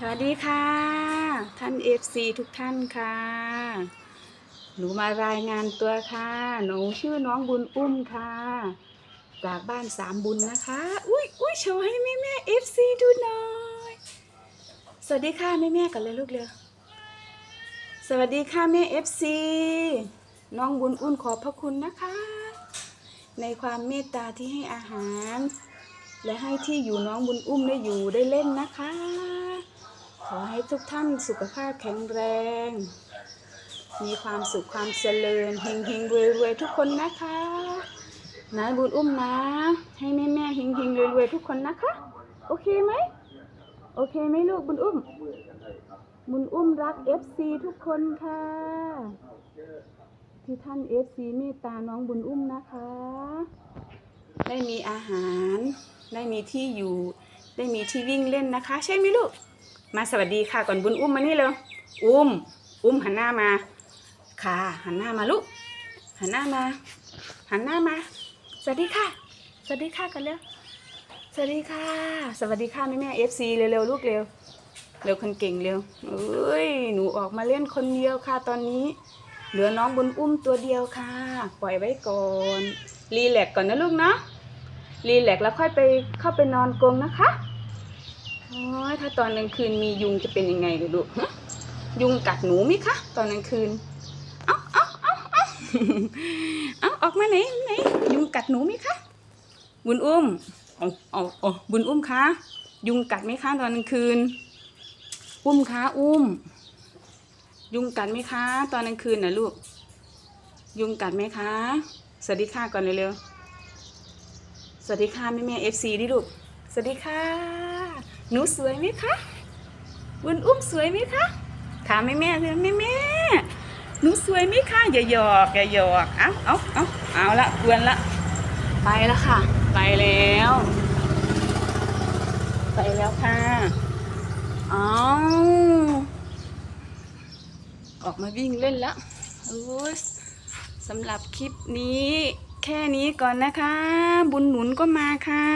สวัสดีค่ะ ท่านเอฟซีทุกท่านค่ะ หนูมารายงานตัวค่ะ หนูชื่อน้องบุญอุ้มค่ะ จากบ้านสามบุญนะคะ อุ้ยอุ้ยโชว์ให้แม่แม่เอฟซีดูหน่อย สวัสดีค่ะแม่แม่กันเลยลูกเร็วสวัสดีค่ะแม่เอฟซีน้องบุญอุ้มขอบพระคุณนะคะ ในความเมตตาที่ให้อาหาร และให้ที่อยู่น้องบุญอุ้มได้อยู่ได้เล่นนะคะ ขอให้ทุกท่านสุขภาพแข็งแรง มีความสุขความเจริญเฮงเฮงรวยรวยทุกคนนะคะนะบุญอุ้มนะ ให้แม่แม่เฮงเฮงรวยรวยทุกคนนะคะ โอเคไหมโอเคไหมลูกบุญอุ้ม บุญอุ้มรัก FC ทุกคนค่ะ ที่ท่าน FC เมตตาน้องบุญอุ้มนะคะ ได้มีอาหาร ได้มีที่อยู่ ได้มีที่วิ่งเล่นนะคะ ใช่ไหมลูก มาสวัสดีค่ะก่อนบุญอุ้มมานี่เลยอุ้ม อุ้มหันหน้ามา ค่ะ หันหน้ามาลูก หันหน้ามา หันหน้ามา สวัสดีค่ะ สวัสดีค่ะกันเร็ว สวัสดีค่ะ สวัสดีค่ะแม่แม่เอฟซีเร็วๆลูกเร็ว เร็วคนเก่งเร็วเอ้ย หนูออกมาเล่นคนเดียวค่ะตอนนี้ เหลือน้องบุญอุ้มตัวเดียวค่ะ ปล่อยไว้ก่อน รีแลกซ์ก่อนนะลูกเนาะ รีแลกซ์แล้วค่อยไปเข้าไปนอนกรงนะคะ โอ้ยถ้าตอนกลางคืนมียุงจะเป็นยังไงลูกยุงกัดหนูไหมคะ ตอนกลางคืน เอ้าเอ้าเอ้าเอ้าเอาออกมาไหนไหนยุงกัดหนูไหมคะ บุญอุ้มเอาเอาเอาบุญอุ้มคะ ยุงกัดไหมคะตอนกลางคืน อุ้มคะอุ้ม ยุงกัดไหมคะ ตอนกลางคืนนะลูก ยุงกัดไหมคะ สวัสดีค่ะก่อนเร็วๆ สวัสดีค่ะแม่แม่เอฟซีดิลูก สวัสดีค่ะ หนูสวยไหมคะบุญอุ้มสวยไหมคะถามแม่แม่เลยแม่แม่หนูสวยไหมคะอย่าหยอกอย่าหยอกเอาเอาเอาเอาละกวนละไปแล้วค่ะ ไปแล้ว ไปแล้วค่ะอ้าวออกมาวิ่งเล่นแล้วโอ้ยสำหรับคลิปนี้แค่นี้ก่อนนะคะ บุญหนุนก็มาค่ะ